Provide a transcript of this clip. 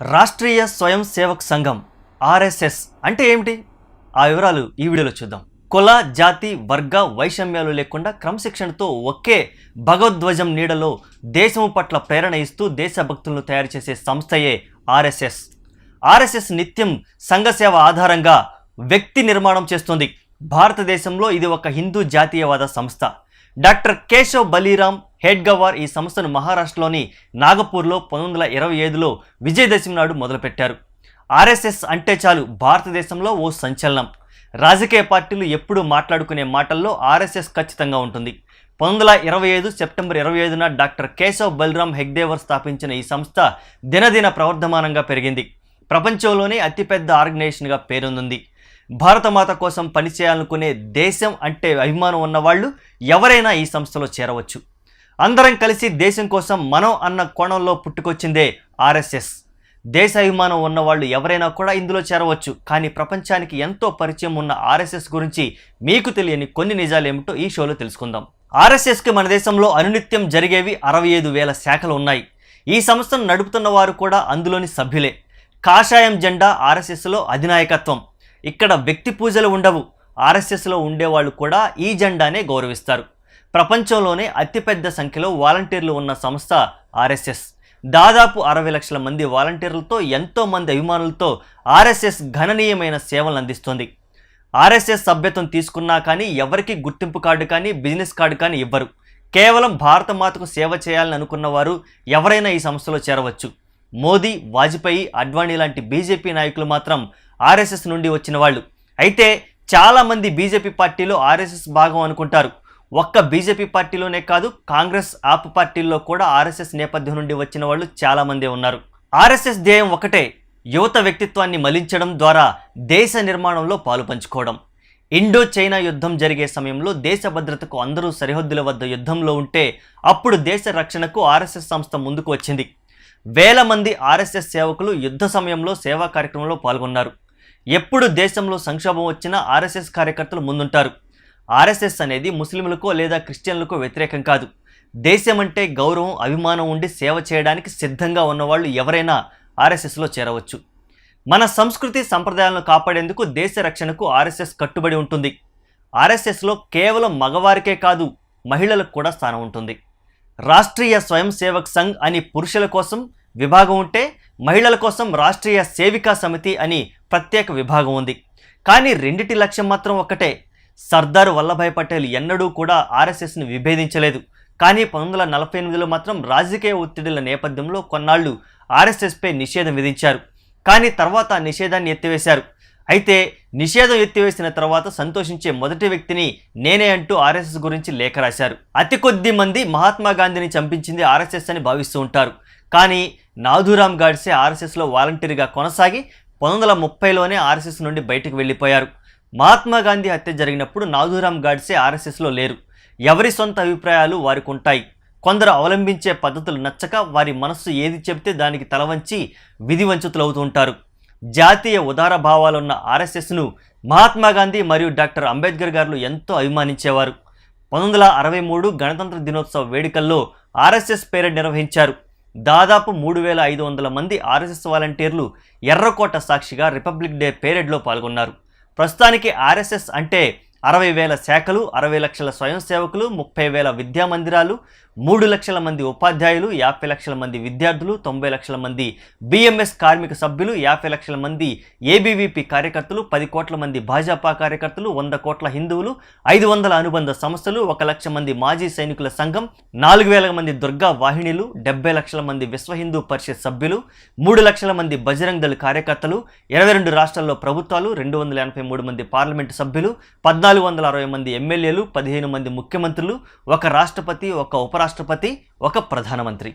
రాష్ట్రీయ స్వయం సేవక్ సంఘం ఆర్ఎస్ఎస్ అంటే ఏమిటి? ఆ వివరాలు ఈ వీడియోలో చూద్దాం. కుల జాతి వర్గ వైషమ్యాలు లేకుండా క్రమశిక్షణతో ఒకే భగవద్వజం నీడలో దేశము పట్ల ప్రేరణ ఇస్తూ దేశభక్తులను తయారు చేసే సంస్థయే ఆర్ఎస్ఎస్. ఆర్ఎస్ఎస్ నిత్యం సంఘసేవ ఆధారంగా వ్యక్తి నిర్మాణం చేస్తుంది. భారతదేశంలో ఇది ఒక హిందూ జాతీయవాద సంస్థ. డాక్టర్ కేశవ్ బలీరామ్ హెడ్గవార్ ఈ సంస్థను మహారాష్ట్రలోని నాగపూర్లో పంతొమ్మిది వందల ఇరవై ఐదులో విజయదశమి నాడు మొదలుపెట్టారు. ఆర్ఎస్ఎస్ అంటే చాలు భారతదేశంలో ఓ సంచలనం. రాజకీయ పార్టీలు ఎప్పుడూ మాట్లాడుకునే మాటల్లో ఆర్ఎస్ఎస్ ఖచ్చితంగా ఉంటుంది. పంతొమ్మిది వందల ఇరవై ఐదు సెప్టెంబర్ ఇరవై ఐదున డాక్టర్ కేశవ్ బలరామ్ హెగ్దేవర్ స్థాపించిన ఈ సంస్థ దినదిన ప్రవర్ధమానంగా పెరిగింది. ప్రపంచంలోనే అతిపెద్ద ఆర్గనైజేషన్గా పేరొందింది. భారతమాత కోసం పనిచేయాలనుకునే దేశం అంటే అభిమానం ఉన్నవాళ్ళు ఎవరైనా ఈ సంస్థలో చేరవచ్చు. అందరం కలిసి దేశం కోసం మనం అన్న కోణంలో పుట్టుకొచ్చిందే ఆర్ఎస్ఎస్. దేశాభిమానం ఉన్నవాళ్ళు ఎవరైనా కూడా ఇందులో చేరవచ్చు. కానీ ప్రపంచానికి ఎంతో పరిచయం ఉన్న ఆర్ఎస్ఎస్ గురించి మీకు తెలియని కొన్ని నిజాలు ఏమిటో ఈ షోలో తెలుసుకుందాం. ఆర్ఎస్ఎస్కి మన దేశంలో అనునిత్యం జరిగేవి అరవై ఐదు వేల శాఖలు ఉన్నాయి. ఈ సంస్థను నడుపుతున్న వారు కూడా అందులోని సభ్యులే. కాషాయం జెండా ఆర్ఎస్ఎస్లో అధినాయకత్వం. ఇక్కడ వ్యక్తి పూజలు ఉండవు. ఆర్ఎస్ఎస్లో ఉండేవాళ్ళు కూడా ఈ జెండానే గౌరవిస్తారు. ప్రపంచంలోనే అతిపెద్ద సంఖ్యలో వాలంటీర్లు ఉన్న సంస్థ ఆర్ఎస్ఎస్. దాదాపు అరవై లక్షల మంది వాలంటీర్లతో ఎంతో మంది అభిమానులతో ఆర్ఎస్ఎస్ గణనీయమైన సేవలు అందిస్తుంది. ఆర్ఎస్ఎస్ సభ్యత్వం తీసుకున్నా కానీ ఎవరికి గుర్తింపు కార్డు కానీ బిజినెస్ కార్డు కానీ ఇవ్వరు. కేవలం భారత మాతకు సేవ చేయాలని అనుకున్న వారు ఎవరైనా ఈ సంస్థలో చేరవచ్చు. మోదీ వాజ్పేయి అడ్వాణి లాంటి బీజేపీ నాయకులు మాత్రం ఆర్ఎస్ఎస్ నుండి వచ్చిన వాళ్ళు. అయితే చాలామంది బీజేపీ పార్టీలో ఆర్ఎస్ఎస్ భాగం అనుకుంటారు. ఒక్క బీజేపీ పార్టీలోనే కాదు కాంగ్రెస్ ఆప్ పార్టీల్లో కూడా ఆర్ఎస్ఎస్ నేపథ్యం నుండి వచ్చిన వాళ్ళు చాలామంది ఉన్నారు. ఆర్ఎస్ఎస్ ధ్యేయం ఒకటే యువత వ్యక్తిత్వాన్ని మలించడం ద్వారా దేశ నిర్మాణంలో పాలు పంచుకోవడం. ఇండో చైనా యుద్ధం జరిగే సమయంలో దేశ భద్రతకు అందరూ సరిహద్దుల వద్ద యుద్ధంలో ఉంటే అప్పుడు దేశ రక్షణకు ఆర్ఎస్ఎస్ సంస్థ ముందుకు వచ్చింది. వేల మంది ఆర్ఎస్ఎస్ సేవకులు యుద్ధ సమయంలో సేవా కార్యక్రమంలో పాల్గొన్నారు. ఎప్పుడు దేశంలో సంక్షోభం వచ్చినా ఆర్ఎస్ఎస్ కార్యకర్తలు ముందుంటారు. ఆర్ఎస్ఎస్ అనేది ముస్లింలకో లేదా క్రిస్టియన్లకో వ్యతిరేకం కాదు. దేశం అంటే గౌరవం అభిమానం ఉండి సేవ చేయడానికి సిద్ధంగా ఉన్నవాళ్ళు ఎవరైనా ఆర్ఎస్ఎస్లో చేరవచ్చు. మన సంస్కృతి సంప్రదాయాలను కాపాడేందుకు దేశ రక్షణకు ఆర్ఎస్ఎస్ కట్టుబడి ఉంటుంది. ఆర్ఎస్ఎస్లో కేవలం మగవారికే కాదు మహిళలకు కూడా స్థానం ఉంటుంది. రాష్ట్రీయ స్వయం సేవక్ సంఘ్ అని పురుషుల కోసం విభాగం ఉంటే మహిళల కోసం రాష్ట్రీయ సేవికా సమితి అని ప్రత్యేక విభాగం ఉంది. కానీ రెండిటి లక్ష్యం మాత్రం ఒకటే సర్దార్ వల్లభాయ్ పటేల్ ఎన్నడూ కూడా ఆర్ఎస్ఎస్ను విభేదించలేదు. కానీ పంతొమ్మిది వందల నలభై ఎనిమిదిలో మాత్రం రాజకీయ ఒత్తిడిల నేపథ్యంలో కొన్నాళ్ళు ఆర్ఎస్ఎస్పై నిషేధం విధించారు. కానీ తర్వాత ఆ నిషేధాన్ని ఎత్తివేశారు. అయితే నిషేధం ఎత్తివేసిన తర్వాత సంతోషించే మొదటి వ్యక్తిని నేనే అంటూ ఆర్ఎస్ఎస్ గురించి లేఖ రాశారు. అతి కొద్ది మంది మహాత్మా గాంధీని చంపించింది ఆర్ఎస్ఎస్ అని భావిస్తూ ఉంటారు. కానీ నాథూరామ్ గాడ్సే ఆర్ఎస్ఎస్లో వాలంటీర్గా కొనసాగి పంతొమ్మిది వందల ముప్పైలోనే ఆర్ఎస్ఎస్ నుండి బయటకు వెళ్ళిపోయారు. మహాత్మా గాంధీ హత్య జరిగినప్పుడు నాథూరామ్ గాడ్సే ఆర్ఎస్ఎస్లో లేరు. ఎవరి సొంత అభిప్రాయాలు వారికి ఉంటాయి కొందరు అవలంబించే పద్ధతులు నచ్చక వారి మనస్సు ఏది చెబితే దానికి తలవంచి విధి వంచుతులవుతూ ఉంటారు జాతీయ ఉదార భావాలున్న ఆర్ఎస్ఎస్ను మహాత్మా గాంధీ మరియు డాక్టర్ అంబేద్కర్ గారు ఎంతో అభిమానించేవారు. పంతొమ్మిది వందల అరవై మూడు గణతంత్ర దినోత్సవ వేడుకల్లో ఆర్ఎస్ఎస్ పేరెడ్ నిర్వహించారు. దాదాపు మూడు వేల ఐదు వందల మంది ఆర్ఎస్ఎస్ వాలంటీర్లు ఎర్రకోట సాక్షిగా రిపబ్లిక్ డే పేరెడ్లో పాల్గొన్నారు. ప్రస్తుతానికి ఆర్ఎస్ఎస్ అంటే అరవై వేల శాఖలు అరవై లక్షల స్వయం సేవకులు ముప్పై వేల విద్యా మందిరాలు మూడు లక్షల మంది ఉపాధ్యాయులు యాభై లక్షల మంది విద్యార్థులు తొంభై లక్షల మంది బిఎంఎస్ కార్మిక సభ్యులు యాభై లక్షల మంది ఏబీవీపీ కార్యకర్తలు పది కోట్ల మంది భాజపా కార్యకర్తలు వంద కోట్ల హిందువులు ఐదు వందల అనుబంధ సంస్థలు ఒక లక్ష మంది మాజీ సైనికుల సంఘం నాలుగు వేల మంది దుర్గా వాహినిలు డెబ్బై లక్షల మంది విశ్వ హిందూ పరిషత్ సభ్యులు మూడు లక్షల మంది బజరంగ్ దళ కార్యకర్తలు ఇరవై రెండు రాష్ట్రాల్లో ప్రభుత్వాలు రెండు వందల ఎనభై మూడు మంది పార్లమెంటు సభ్యులు పద్నాలుగు వందల అరవై మంది ఎమ్మెల్యేలు పదిహేను మంది ముఖ్యమంత్రులు ఒక రాష్ట్రపతి ఒక ఉపరాష్ట్రపతి ఒక ప్రధానమంత్రి.